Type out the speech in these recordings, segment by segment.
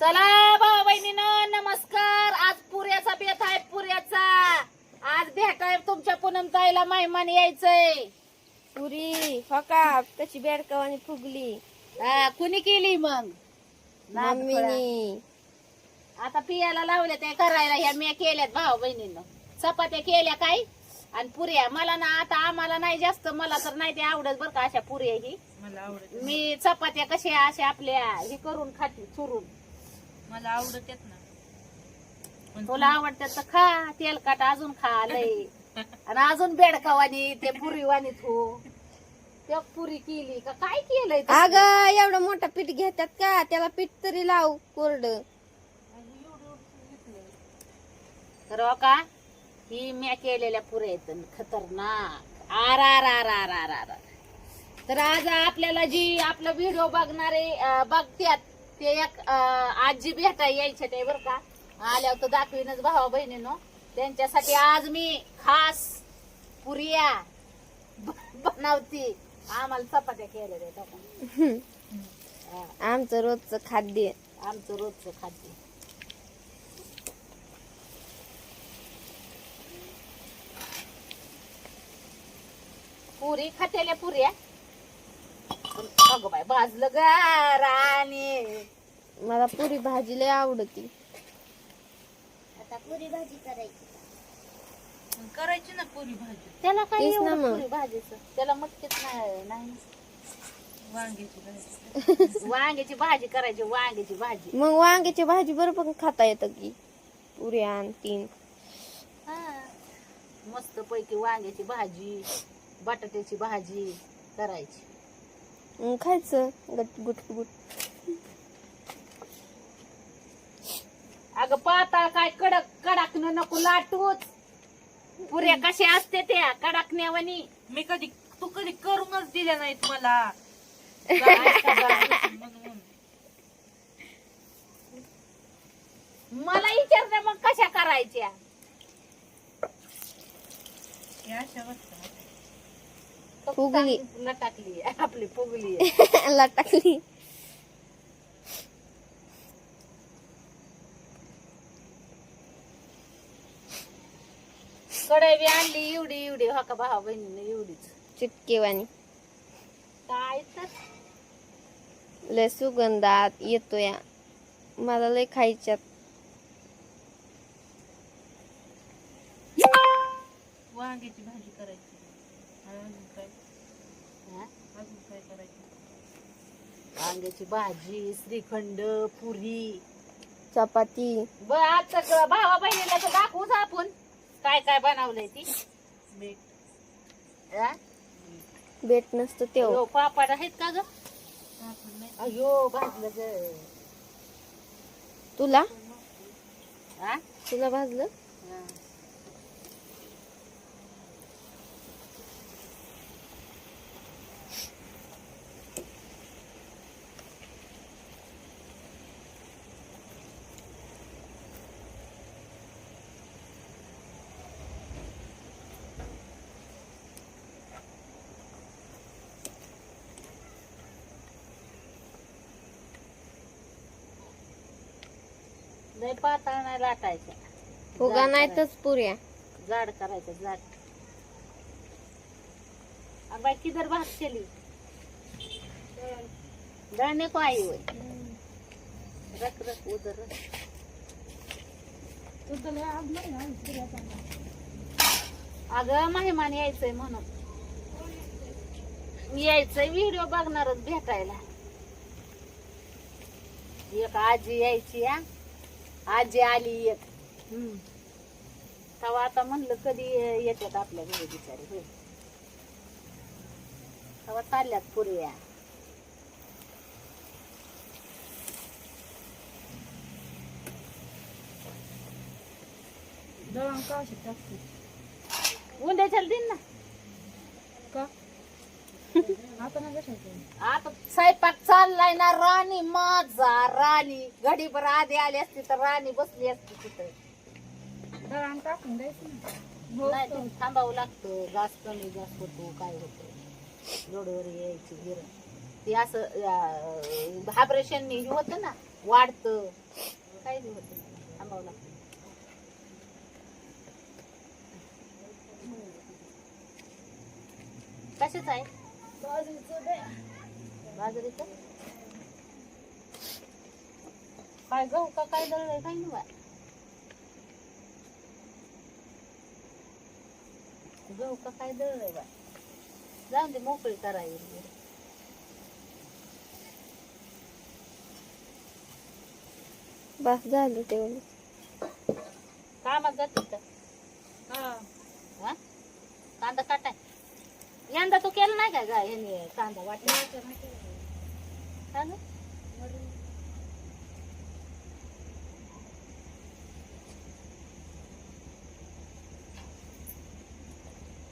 चला भाऊ बहिणीनं नमस्कार. आज पुऱ्याचा बेत आहे पुऱ्याचा. आज भेटाय तुमच्या पूनम ताईला मेहमान यायचंय. पुरी हका कशी बेडकावानी फुगली. हा, कुणी केली मग? मम्मीनी आता पियाला लावल्या ते करायला. ह्या मी केल्यात भाऊ बहिणीनं. चपात्या केल्या काय? आणि पुऱ्या. मला ना आता आम्हाला नाही जास्त. मला तर नाही ते आवडत बरं का अशा पुऱ्या ही. मला आवडत मी चपात्या कशा अशा आपल्या हे करून खाते चुरून. मला आवडत येत ना पण तुला आवडतात तर खा तेलकट अजून खा लय आणि अजून बेडकावानी ते पुरीवानी तू. त्या पुरी केली का? काय केलंय तू? अग एवढं मोठा पीठ घेतात का? त्याला पीठ तरी लाव कोरड. तर हो का? ही म्या केलेल्या पुऱ्या आहेत खतरनाक. R R R R R R R. तर आज आपल्याला जी आपला व्हिडिओ बघणारे अं, बघत्यात ते एक आजी भेटाय यायचे ते बरं का. आल्यावर तर दाखवीनच भावा बहिणीनो. त्यांच्यासाठी आज मी खास पुरिया बनवती. आम्हाला चपात्या केलेल्या आहेत आपण. हा, आमचं रोजचं खाद्य. आमचं रोजचं खाद्य. पुरी खातेल्या पुऱ्या? अगं बाय भाजलं गार आणि मला पुरी भाजी लय आवडती. आता पुरी भाजी करायची. करायची ना पुरी भाजी. त्याला काय तेच ना एवढं मग. पुरी भाजीचं? त्याला मटकीच नाही नाही. वांग्याची भाजी. वांग्याची भाजी करायची वांग्याची भाजी. मग वांग्याची भाजी बरोबर पण खाता येतं की? पुरी आण तीन मस्त पैकी वांग्याची भाजी बटाट्याची भाजी करायची. खायचं. गट गुट गुट. अगं पाताळ काय कडक कडकनं नको लाटूच. पुऱ्या कशा असते त्या कडकण्यावानी. मी कधी तू कधी करूनच दिल्या नाहीत मला. म्हणून मला विचारते मग कशा करायच्या? हे अशा फुगली. लटाकली आपली फुगली. लटकली कडे बी आणली एवढी एवढी. हो का भावा बहिणीने एवढीच. चिटकेवानी काय तर. लय सुगंधात येतो या मला लय खायच्यात. वांग्याची भाजी करायची. वांग्याची भाजी श्रीखंड पुरी. चपाती. ब आता क- भावा बहिणीला तर दाखवूच आपण. काय काय बनवलंय ती? मीठ. हा? बेट नसतं तेव अयो, पापड आहेत का ग? अयो भाजलं ग. तुला? हा? तुला भाजलं? हा. लय पातळ नाही लाटायच्या. फुगा जाड नाहीतच पुऱ्या. करायच्या. जाड करायचं जाड अब बाई किधर भात केली? दळणे को आई होय रख रख उधर रख. अगं मेहमान यायचंय म्हणून. यायचंय व्हिडिओ बघणारच भेटायला. एक आजी यायची या आजी आली हम्म. तेव्हा आता म्हणलं कधी येतात आपल्या घरी बिचारी होय. तेव्हा चालल्यात पुऱ्या दळण का अशी टाकते उंद्याच्या दिन ना. आता स्वयंपाक चाललाय ना राणी माझा राणी. घडीभर आधी आली असती तर राणी बसली असती तिथे. दळण टाकून द्यायचं थांबावं लागतं. घास कमी जास्त होतो काय होतं. रोडवर यायची गिरण ती असं ऑपरेशन होतं ना वाढतं. काही नाही होत. थांबावं लागतं. कशाच आहे? बाजरीचं काय गहू का काय दळलंय काही नाही बा गहू का काय दळलंय बा जाऊन दे मोकळी करायची बस झालं तेवढं कामात जाते का हा हा? कांदा काटाय यंदा तू केलं नाही का गा ह्याने कांदा वाटला?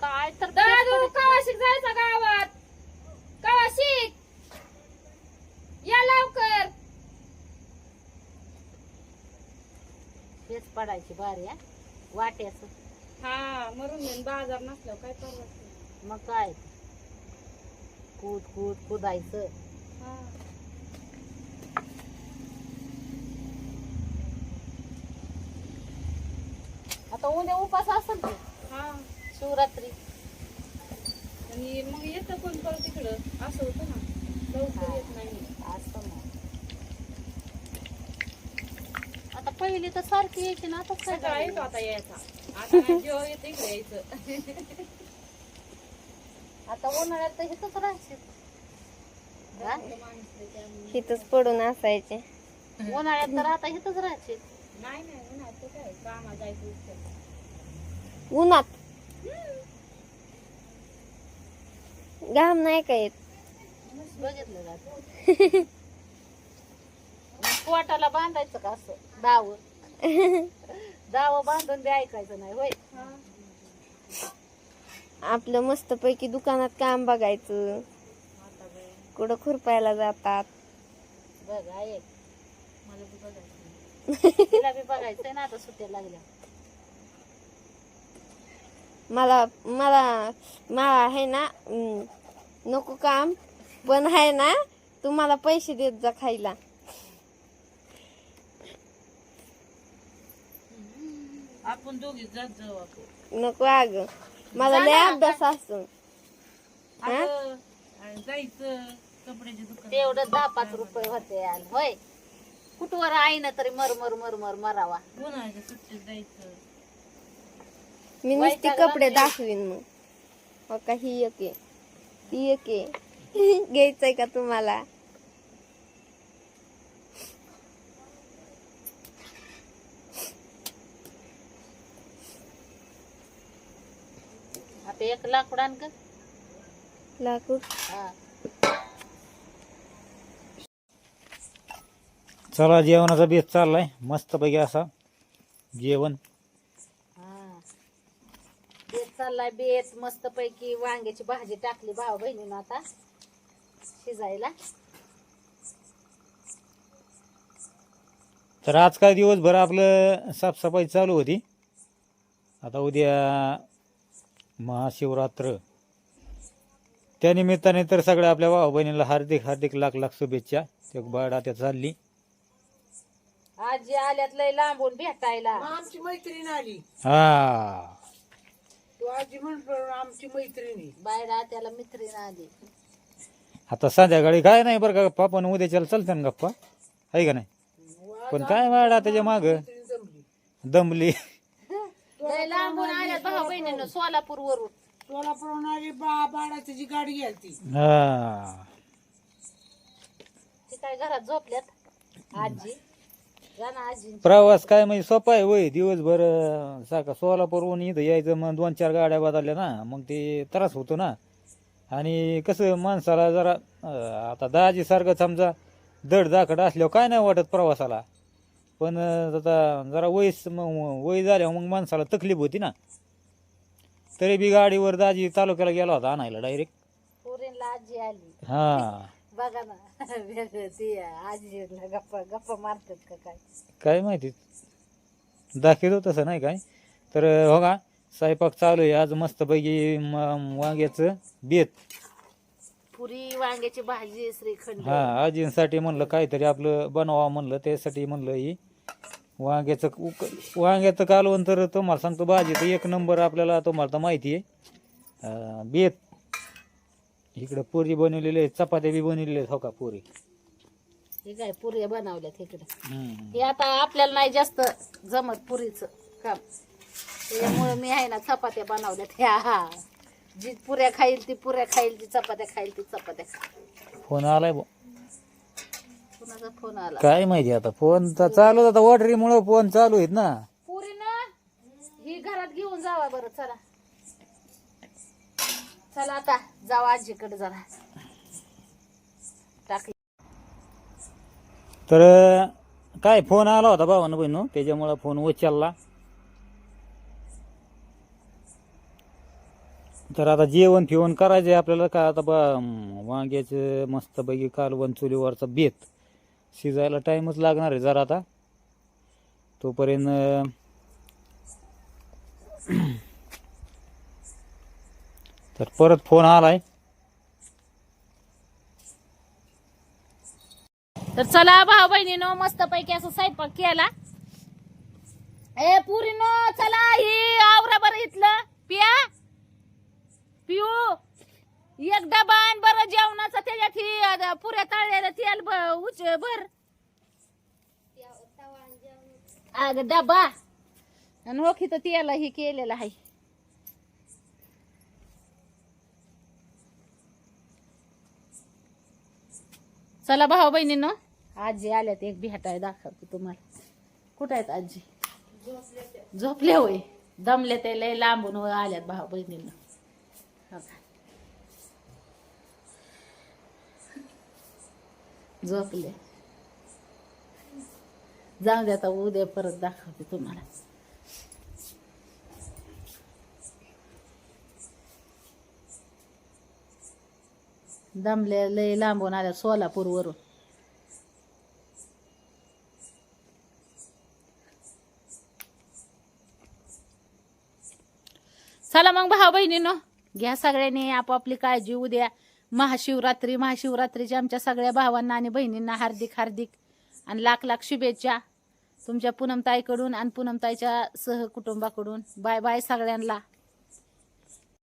काय तर दादू कवाशिक जायचा गावात? कवाशिक या लवकर. तेच पडायची बारी वाट्याच. हा मरून येईन. बाजार नसल्यावर काय परवडत मग काय? कूद कूद कुदायचं. आता उद्या उपास असेल की? हा. शिवरात्री. आणि मग येतं कोण परत तिकडं? असं होतं ना. लवकर येत नाही. असं मग. आता पहिली तर सारखी यायची ना आता काय सगळा येतो? आता यायचा. आता जेव्हा येते इकडे यायचं. आता उन्हाळ्यात तर हा? लय त्यामुळे. हिथंच पडून असायचे. उन्हाळ्यात तर आता इथंच राहायचे नाही नाही उन्हात तर काय? कामा जायचं इतकं. उन्हात? घाम नाही का येत? बघितलं जात. पोटाला बांधायचं का असं? दाव. दाव बांधून बी ऐकायचं नाही होय? हा. आपलं मस्तपैकी दुकानात काम बघायचं. कुठं खुरपायला जातात. बघ मला बी बघायचं तिला बी बघायचंय ना आता सुट्ट्या लागल्या. मला मला मला आहे ना नको काम पण आहे ना तुम्हाला पैसे देत जा खायला. आपण दोघी जात जाऊ आपण. नको अग. मला लय अभ्यास असतो. हा? अगं, आणि जायचं कपड्याचे दुकान तेवढं दहा पाच रुपये होते यार होय. कुठवर आहे ना तरी मर मर मर मर मरावा. उन्हाळ्याच्या सुट्टीत जायचं. मी नुसती कपडे दाखवीन मग. हो का? ही एक आहे. ती एक आहे. घ्यायचंय का तुम्हाला? आता एक लाकडान का लाकूड? हा. चला जेवणाचा बेत चाललाय. मस्तपैकी असा जेवण. हा. बेत चाललाय बेत मस्त पैकी वांग्याची भाजी टाकली भाऊ बहिणीनं आता शिजायला. तर आज काय दिवसभर आपलं साफसफाई चालू होती. आता उद्या महाशिवरात्र. त्या निमित्ताने तर सगळ्या आपल्या भाऊ बहिणीला हार्दिक हार्दिक लाख लाख शुभेच्छा. ते बाळा त्या चालली. आजी आल्यात लय लांबून भेटायला. आमची मैत्रीण आली. हा. तू आजी म्हणतो आमची मैत्रिणी बायडा त्याला मित्रीण आली. आता संध्याकाळी काय नाही बरं का गप्पा पण उद्याच्याला चालतं ना गप्पा. आहे का नाही? पण काय बाळा त्याच्या माग? जमली. दमली. लय लांबून आल्यात भाऊ बहिणीनं सोलापूर वरून सोलापूरहून आली बा बाळाची जी गाडी गेलती. हा. ते काय घरात झोपल्यात? आजी. जा ना आजी. प्रवास काय म्हणजे सोपा आहे वय दिवसभर अं, साका सोलापूरहून इथं यायचं मग दोन चार गाड्या बदलल्या ना मग ते त्रास होतो ना. आणि कसं माणसाला जरा अं, आता दाजी सारखं समजा दड दाखड असल्यावर काय नाही वाटत प्रवासाला. पण आता जरा वयस मग वय झाल्यावर मग माणसाला तकलीफ होती ना. तरी बी गाडीवर दाजी तालुक्याला गेला होता आणायला डायरेक्ट पोरींला आजी आली. हा. बघा ना. वेगळं ती आजीला गप्पा गप्पा मारतात का काय? काय माहिती. दाखवतो तसं नाही काय. तर हो का स्वयंपाक चालू आहे. आज मस्तपैकी म- वांग्याचं बेत. पुरी वांग्याची भाजी श्रीखंड. हा आजींसाठी म्हणलं काहीतरी आपलं बनवा म्हणलं त्यासाठी म्हणलं ही. वांग्याचं उक वांग्याचं कालवण तर तुम्हाला सांगतो भाजी तर एक नंबर आपल्याला तुम्हाला तर माहिती आहे. बेत. इकडं पुरी बनवलेली आहे चपात्या बी बनवलेल्या आहेत हो का पुरी? हे काय पुऱ्या बनवल्यात इकडे. हे आता आपल्याला नाही जास्त जमत पुरीचं काम. त्याच्यामुळे मी आहे ना चपात्या बनवल्यात. ह्या हा. जी पुऱ्या खाईल ती पुऱ्या खाईल ती चपात्या खाईल ती चपात्या खाईल. फोन आलाय बुवा. कुणाचा फोन आला? काय माहिती आता फोन तर चालू आता ऑर्डरीमुळं फोन चालू आहेत ना. पुरी ना ही घरात घेऊन जावा बरं चला. चला आता जावा आजीकडे जरा. टाकली. तर काय फोन आला होता भावानं बहिणू त्याच्यामुळं फोन उचलला. तर आता जेवण फिवण करायचंय आपल्याला. काय आता बा वांग्याचं मस्तपैकी कालवण चुलीवरचा बेत. शिजायला टाइमच लागणार आहे जरा आता. तोपर्यंत तर परत फोन आलाय. तर चला भाऊ बहिणीनो मस्त पैकी असं स्वयंपाक केला. ए पुरीनो चला ही आवरा बरं इथलं पिया. पिऊ. एक डबा आण बरं जेवणाचा त्याच्यात ही पुऱ्या तळलेलं तेल ब- उच भर. अग डबा. आणि हो ओखी तर तेल ही केलेलं आहे. चला भाऊ बहिणीनं आजी आल्यात एक भेटाय दाखवते तुम्हाला. कुठं आहेत आजी? झोपले होय. दमले ते लय लांबून वर आल्यात भाऊ बहिणीनं. झोपले. जाऊ दे आता उद्या परत दाखवते तुम्हाला. दमले लय लांबून आल्या सोलापूर वरून चला मग भाऊ बहिणीनं घ्या सगळ्यांनी आपापली काळजी उद्या महाशिवरात्री महाशिवरात्रीच्या आमच्या सगळ्या भावांना आणि बहिणींना हार्दिक हार्दिक आणि लाख लाख शुभेच्छा तुमच्या पूनमताईकडून आणि पूनमताईच्या सहकुटुंबाकडून. बाय बाय सगळ्यांना.